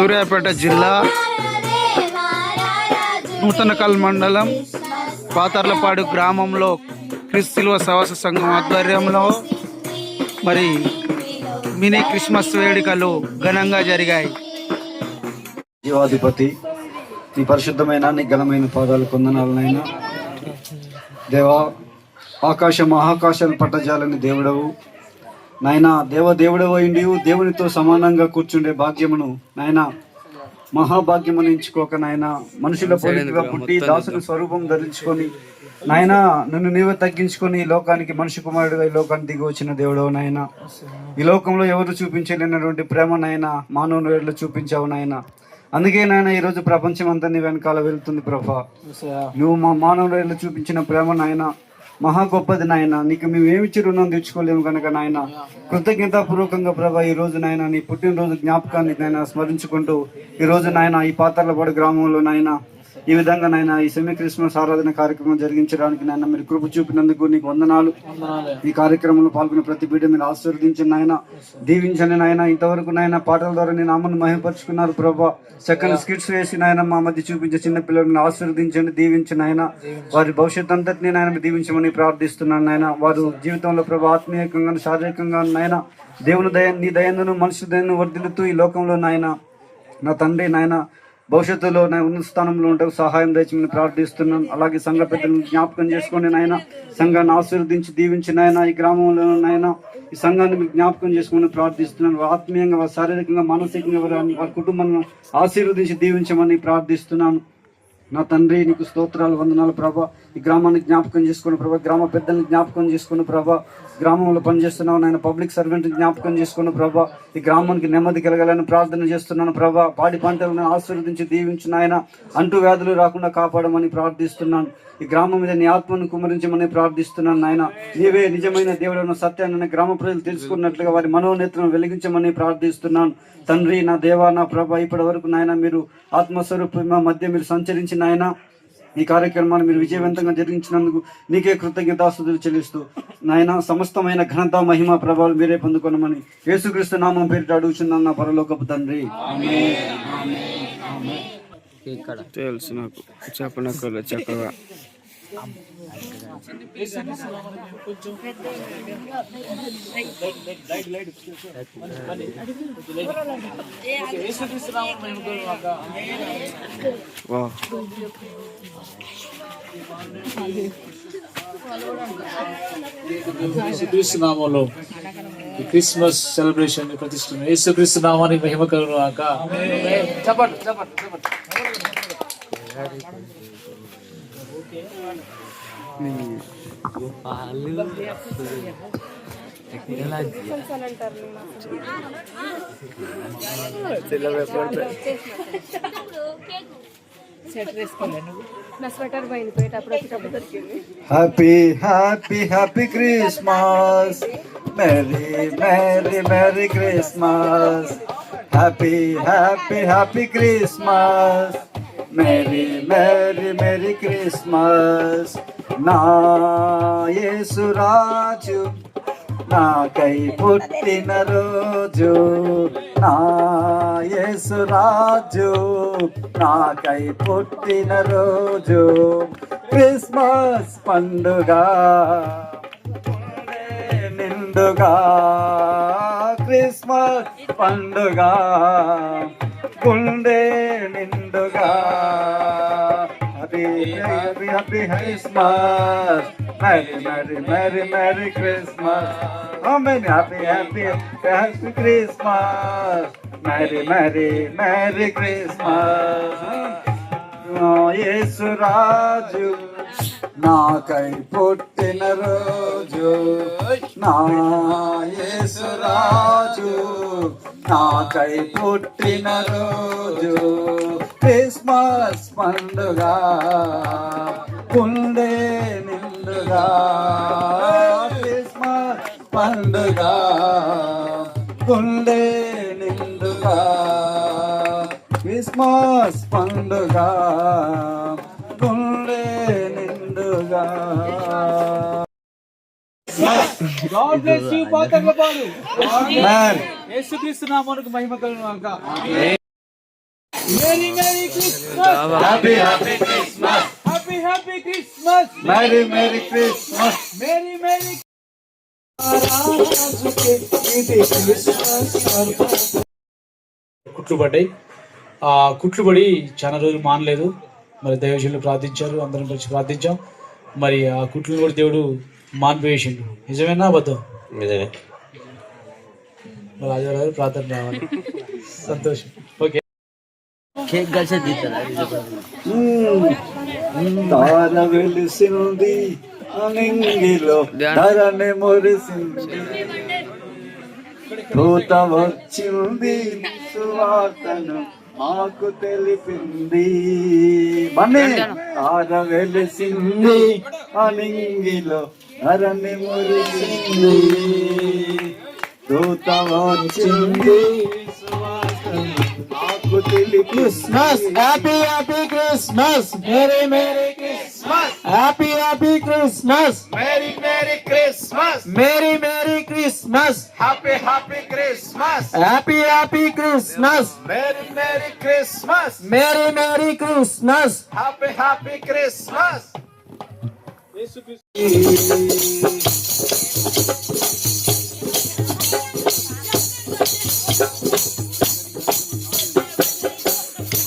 సూర్యాపేట జిల్లా నూతనకల్ మండలం పాతర్లపాడు గ్రామంలో క్రిస్తుల సవాస సంఘం ఆధ్వర్యంలో మరి మినీ క్రిస్మస్ వేడుకలు ఘనంగా జరిగాయి. జీవాధిపతి నీ పరిశుద్ధమైన నిఘనమైన పాదాలు కొందనాలనైనా దేవా ఆకాశ మహాకాశాలు పట్టజాలని దేవుడవు. నాయనా దేవ దేవుడవు అయిండి దేవునితో సమానంగా కూర్చుండే భాగ్యమును నాయనా మహాభాగ్యమును ఎంచుకోక నాయన మనుషుల పోలికగా పుట్టి దాసుని స్వరూపం ధరించుకొని నాయన నన్ను నీవే తగ్గించుకొని ఈ లోకానికి మనిషి కుమారుడుగా ఈ లోకానికి దిగి వచ్చిన దేవుడవు నాయన. ఈ లోకంలో ఎవరు చూపించలేనటువంటి ప్రేమ నాయన మానవుని వేళ్ళు చూపించావు నాయన. అందుకే నాయన ఈ రోజు ప్రపంచం అంతా నీ వెనకాల వెళ్తుంది ప్రభా. నువ్వు మా మానవుల చూపించిన ప్రేమ నాయన మహా గొప్పది నాయన. నీకు మేము ఏమిచ్చి రుణం తెచ్చుకోలేము కనుక నాయన. కృతజ్ఞతాపూర్వకంగా ప్రభా ఈ రోజు నాయన నీ పుట్టినరోజు జ్ఞాపకాన్ని నాయన స్మరించుకుంటూ ఈ రోజు నాయన ఈ పాత్రలపాడు గ్రామంలో నాయన ఈ విధంగా నాయన ఈ సెమీ క్రిస్మస్ ఆరాధన కార్యక్రమం జరిగించడానికి నాయన మీరు కృప చూపినందుకు నీకు వందనాలు. ఈ కార్యక్రమంలో పాల్గొన్న ప్రతి బిడ్డ మీరు ఆశీర్వదించండి నాయన. దీవించండి నాయన. ఇంతవరకు నాయన పాటల ద్వారా నేను అమ్మను మహిమపరుచుకున్నారు ప్రభా. సెకండ్ స్కిట్స్ వేసి నాయన మా మధ్య చూపించే చిన్న పిల్లలను ఆశీర్వదించండి దీవించండి నాయన. వారి భవిష్యత్ అంతటిని నాయన దీవించమని ప్రార్థిస్తున్నాను నాయన. వారు జీవితంలో ప్రభా ఆత్మీయంగా శారీరకంగా నాయన దేవుని దయ నీ దయందును మనుషుల దయను వర్ధిల్లుతూ ఈ లోకంలో నాయన నా తండ్రి నాయన భవిష్యత్తులో ఉన్నత స్థానంలో ఉంటే సహాయం దయచేయమని ప్రార్థిస్తున్నాను అలాగే సంఘ పెద్దలను జ్ఞాపకం చేసుకోండి నాయన. సంఘాన్ని ఆశీర్వదించి దీవించి నాయన ఈ గ్రామంలో నాయన ఈ సంఘాన్ని మీకు జ్ఞాపకం చేసుకుని ప్రార్థిస్తున్నాను వారు ఆత్మీయంగా వారు శారీరకంగా మానసికంగా వారి వారి కుటుంబాన్ని ఆశీర్వదించి దీవించమని ప్రార్థిస్తున్నాను. నా తండ్రి నీకు స్తోత్రాలు వందనాలు ప్రభా. ఈ గ్రామాన్ని జ్ఞాపకం చేసుకుని ప్రభా గ్రామ పెద్దల్ని జ్ఞాపకం చేసుకుని ప్రభా. గ్రామంలో పనిచేస్తున్నావు నాయన పబ్లిక్ సర్వెంట్ జ్ఞాపకం చేసుకున్న ప్రభా. ఈ గ్రామానికి నెమ్మది కలగాలని ప్రార్థన చేస్తున్నాను ప్రభా. పాడి పంటలను ఆశీర్వదించి దీవించి నాయన. అంటు వ్యాధులు రాకుండా కాపాడమని ప్రార్థిస్తున్నాను. ఈ గ్రామం మీద నీ ఆత్మను కుమరించమని ప్రార్థిస్తున్నాను నాయన. నీవే నిజమైన దేవుడన్న సత్యాన్ని గ్రామ ప్రజలు తెలుసుకున్నట్లుగా వారి మనోనేత్రం వెలిగించమని ప్రార్థిస్తున్నాను. తండ్రి నా దేవా నా ప్రభ ఇప్పటి వరకు నాయన మీరు ఆత్మస్వరూప మా మధ్య మీరు సంచరించి నాయన ఈ కార్యక్రమాన్ని మీరు విజయవంతంగా జరిగించినందుకు నీకే కృతజ్ఞతాస్తుతులు చెల్లిస్తూ నాయన సమస్తమైన ఘనత మహిమ ప్రభావాలు మీరే పొందుకొనమని యేసుక్రీస్తు నామం పేరిట అడుగుచున్నాను నా పరలోకపు తండ్రి. తెలుసు నాకు. చెప్పనక్కర్లేదు చక్కగా. వా యేసుక్రీస్తు నామంలో ఈ క్రిస్మస్ సెలబ్రేషన్ ప్రతిష్ఠ యేసుక్రీస్తు నామానికి మహిమ కలుగును గాక చెప్పండి చెప్పండి చెప్పండి నా sweater happy happy happy Christmas merry merry merry Christmas happy happy happy Christmas merry merry merry Christmas నాయసురాజు నాకై పుట్టిన రోజు. నాయసురాజు నాకై పుట్టిన రోజు. క్రిస్మస్ పండుగ నిండుగా. క్రిస్మస్ పండుగ గుండె నిండుగా. Happy happy happy Christmas Merry, merry, merry, merry Christmas. Oh, many happy, happy, happy Christmas. Merry, merry, merry Christmas. Oh, Yesu రాజు నాకై పుట్టిన రోజు నా యేసు రాజు నాకై పుట్టిన రోజు క్రిస్మస్ పండుగ. కుండే నిండుగా క్రిస్మస్ పండుగ. కుండే నిండుగా క్రిస్మస్ పండుగ. God bless you Patharlapadu man యేసుక్రీస్తు నామానికి మహిమ కలుగును గాక merry merry Christmas happy happy Christmas happy happy Christmas merry merry Christmas merry merry కుట్లు పడ్డాయి ఆ కుట్లు పడి చాలా రోజులు మానలేదు. మరి దైవజనులు ప్రార్థించారు అందరం కలిసి ప్రార్థించాం. మరి ఆ కుట్లు కూడా దేవుడు మాన్పేసిండు నిజమేనా అబద్ధం? నిజమే. ఆదివారం ప్రార్థన రావాలి. సంతోషం. ఓకే. తార వెలిసింది అనింగిలో ధరని మురిసింది. దూత వచ్చింది సువార్తను మాకు తెలిపింది. మన్ని ఆర వెలిసింది. అలింగిలో అరణి మురిసింది. దూత వచ్చింది. మాకు తెలిపి Christmas. Happy happy Christmas. Merry merry. Happy happy Christmas merry merry Christmas merry merry Christmas happy happy Christmas happy happy Christmas merry merry Christmas merry merry Christmas happy happy Christmas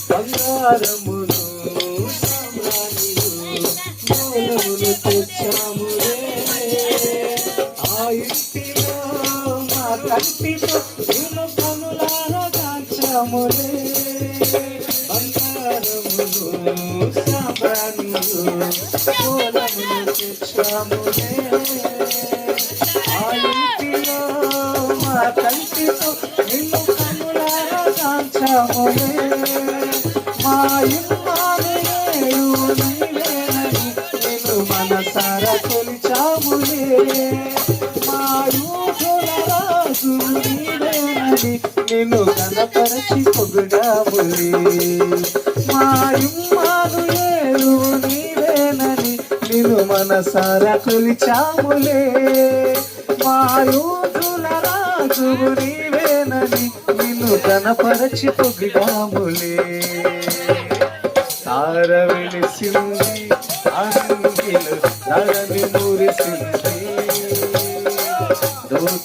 బంగారమును మా కంటితో ఇను కనులారా దాచాములే బంగారమును సామ్రాణిను మూలమును ఆ ఇంటిలో మా కంటితో నిన్ను కనులారా మా నీవేనని మనసారా కొలిచాములే కనపరచి పొగిడాములే మా నీవేనని నిన్ను మనసారా కొలిచాములే మా యూదుల రాజు నీవేనని నిన్ను కనపరచి పొగిడాములే తార వెలిసింది అంగిలు ధరని మురిసింది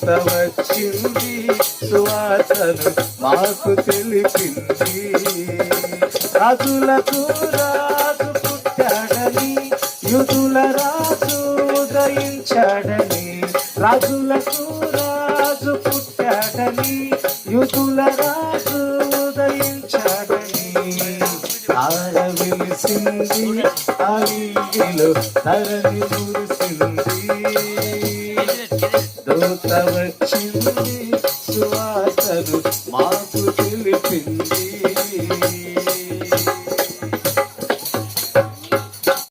దూత వచ్చింది సువాసను మాకు తెలిపింది. రాజులకు రాజు పుట్టాడని యుధుల రాజు ఉదయించాడని రాజులకు రాజు పుట్టాడని యుధుల రాజు ఉదయించాడని. ఆడ వెలిసింది అడిగిలో తరలి మురిసింది. దూత వచ్చింది సువాసను మాకు తెలిపింది.